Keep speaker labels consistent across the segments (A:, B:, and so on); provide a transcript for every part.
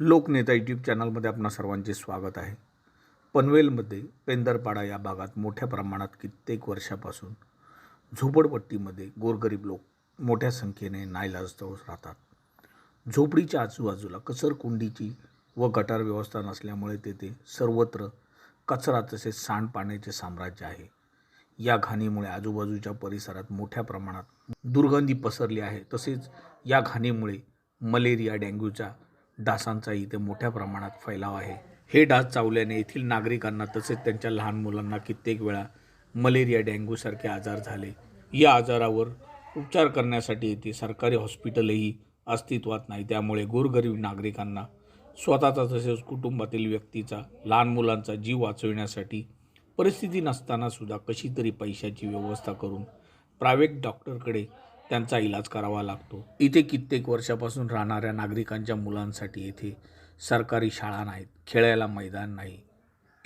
A: लोकनेता YouTube चॅनलमध्ये आपणा सर्वांचे स्वागत आहे. पनवेलमध्ये पेंदरपाडा या भागात मोठ्या प्रमाणात कित्येक वर्षापासून झोपडपट्टीमध्ये गोरगरीब लोक मोठ्या संख्येने नाईलाजतव राहतात. झोपडीच्या आजूबाजूला कचरकुंडीची व गटार व्यवस्था नसल्यामुळे तेथे सर्वत्र कचरा तसेच सांडपाण्याचे साम्राज्य आहे. या घाणीमुळे आजूबाजूच्या परिसरात मोठ्या प्रमाणात दुर्गंधी पसरली आहे. तसेच या घाणीमुळे मलेरिया डेंग्यूच्या डासांचा इथे मोठ्या प्रमाणात फैलाव आहे. हे डास चावल्याने येथील नागरिकांना तसेच त्यांच्या लहान मुलांना कित्येक वेळा मलेरिया डेंग्यूसारखे आजार झाले. या आजारावर उपचार करण्यासाठी येथे सरकारी हॉस्पिटलही अस्तित्वात नाही. त्यामुळे गोरगरीब नागरिकांना स्वतःचा तसेच कुटुंबातील व्यक्तीचा लहान मुलांचा जीव वाचविण्यासाठी परिस्थिती नसतानासुद्धा कशी तरी पैशाची व्यवस्था करून प्रायव्हेट डॉक्टरकडे त्यांचा इलाज करावा लागतो. इथे कित्येक वर्षापासून राहणाऱ्या नागरिकांच्या मुलांसाठी येथे सरकारी शाळा नाहीत खेळायला मैदान नाही.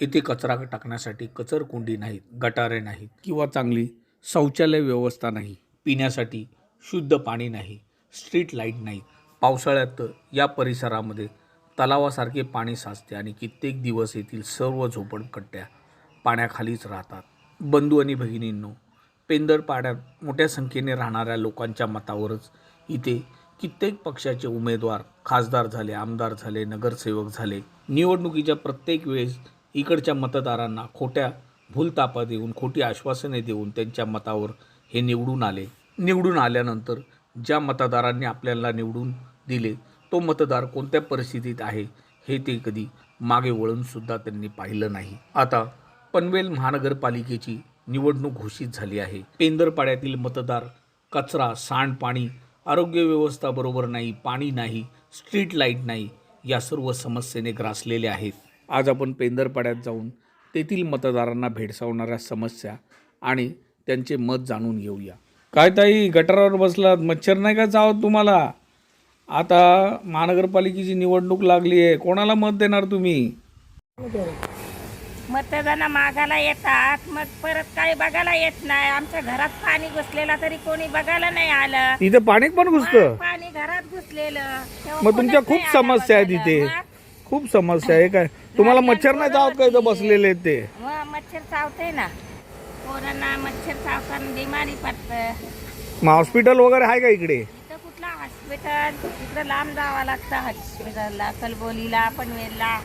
A: येथे कचरा टाकण्यासाठी कचरकुंडी नाहीत गटारे नाहीत किंवा चांगली शौचालय व्यवस्था नाही. पिण्यासाठी शुद्ध पाणी नाही स्ट्रीट लाइट नाही. पावसाळ्यात या परिसरामध्ये तलावासारखे पाणी साचते आणि कित्येक दिवस येथील सर्व झोपडपट्ट्या पाण्याखालीच राहतात. बंधू आणि भगिनींनो पेंदरपाड्यात मोठ्या संख्येने राहणाऱ्या लोकांच्या मतावरच इथे कित्येक पक्षाचे उमेदवार खासदार झाले आमदार झाले नगरसेवक झाले. निवडणुकीच्या प्रत्येक वेळेस इकडच्या मतदारांना खोट्या भूलतापा देऊन खोटी आश्वासने देऊन त्यांच्या मतावर हे निवडून आले. निवडून आल्यानंतर ज्या मतदारांनी आपल्याला निवडून दिले तो मतदार कोणत्या परिस्थितीत आहे हे ते कधी मागे वळूनसुद्धा त्यांनी पाहिलं नाही. आता पनवेल महानगरपालिकेची निवडणूक घोषित झाली आहे. पेंदरपाड्यातील मतदार कचरा सांडपाणी आरोग्य व्यवस्था बरोबर नाही पाणी नाही स्ट्रीट लाइट नाही या सर्व समस्येने ग्रासलेले आहेत. आज आपण पेंदरपाड्यात जाऊन तेथील मतदारांना भेडसावणाऱ्या समस्या आणि त्यांचे मत जाणून घेऊया. काय ताई गटारावर बसलात? मच्छर नाही का चावत तुम्हाला? आता महानगरपालिकेची निवडणूक लागली आहे. कोणाला मत देणार तुम्ही?
B: मतदाना मागायला येतात. मग परत काही बघायला येत नाही. आमच्या घरात पाणी घुसलेला तरी कोणी बघायला नाही आलं.
A: इथे पाणी पण घुसतं.
B: पाणी घरात घुसलेलं. तेव्हा
A: मग तुमच्या
B: कोणीच
A: खूप
B: नाही आलं
A: समस्या
B: बघायला.
A: इथे
B: मग-
A: खूप समस्या आहे. काय? तुम्हाला मच्छर नाही चावत का इथं बसलेले आहेत ते?
B: मग मच्छर चावते ना. पोरांना मच्छर चावताना बिमारी पडत.
A: मग हॉस्पिटल वगैरे आहे का इकडे?
B: इथं कुठला हॉस्पिटल? इकडं लांब जावं लागतं. हॉस्पिटलला कलबोलीला पनवेलला.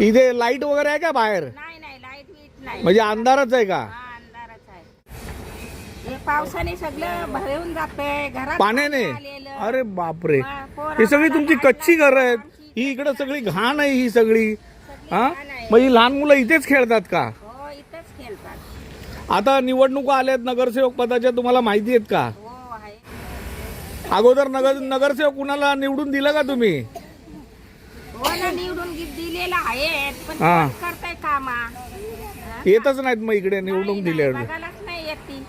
A: इथे लाइट वगैरे आहे का बाहेर?
B: नाही नाही लाइट बीट नाही.
A: म्हणजे अंधारच आहे का?
B: हा, अंधारच आहे. हे पावसाने सगळं भरून जाते घरात
A: पाण्याने?
B: पाणी आलेलं.
A: अरे बापरे.
B: पोरं
A: ही सगळी तुमची कच्ची घरं आहेत. ही इकडे सगळी घाण आहे ही सगळी हा?
B: घाण आहे.
A: मग ही लहान मुलं इथेच खेळतात का?
B: हो इथंच खेळतात.
A: आता निवडणुका आल्यात नगरसेवक पदाच्या तुम्हाला माहिती आहेत का?
B: हो आहे.
A: अगोदर नगर नगरसेवक कुणाला निवडून दिलं का तुम्ही?
B: निवडून गी- दिलेलं आहे पण
A: हा.
B: कोण करताय कामा?
A: येतच नाहीत मग इकडे निवडणूक
B: बघायलाच नाही येत ती.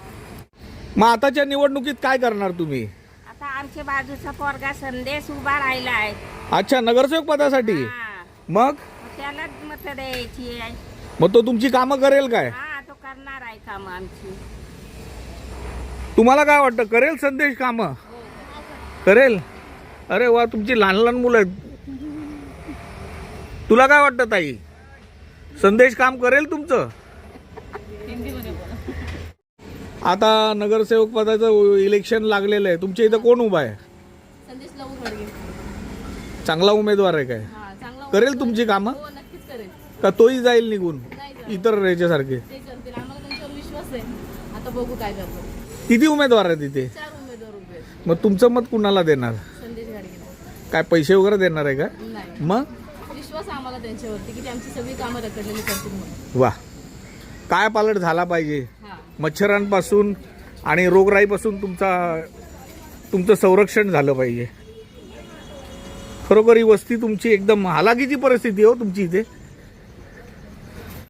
A: मग आताच्या निवडणुकीत काय करणार तुम्ही?
B: आता आमच्या बाजूचा पोरगा संदेश उभा राहिला आहे.
A: अच्छा नगरसेवक पदासाठी?
B: हा.
A: मग?
B: मग त्यालाच मत द्यायची आहे.
A: मग तो तुमची कामं करेल काय?
B: हा तो करणार आहे काम आमची.
A: तुम्हाला काय वाटतं करेल संदेश काम? करेल? अरे वा तुमची लहान लहान मुलं आहेत. तुला काय वाटतं ताई? संदेश काम करेल तुमचं? आता नगरसेवक पदाचं इलेक्शन लागलेलं आहे. तुमच्या इथं कोण उभा आहे? चांगला उमेदवार आहे काय? करेल तुमची कामं?
C: हो
A: का तोही जाईल निघून. इतर याच्यासारखे?
C: आहे.
A: किती उमेदवार आहेत तिथे मग तुमचं मत कुणाला देणार? काय पैसे वगैरे देणार आहे का? मग?
C: विश्वास आम्हाला त्यांच्यावरती की ते आमची सगळी कामं रखडलेली करतील म्हणून.
A: वा. काय पालट झाला पाहिजे?
C: हा.
A: मच्छरांपासून आणि रोगराईपासून तुमचा तुमचं संरक्षण झालं पाहिजे. खरोखर ही वस्ती तुमची एकदम हालाकीची परिस्थिती आहे हो तुमची इथे.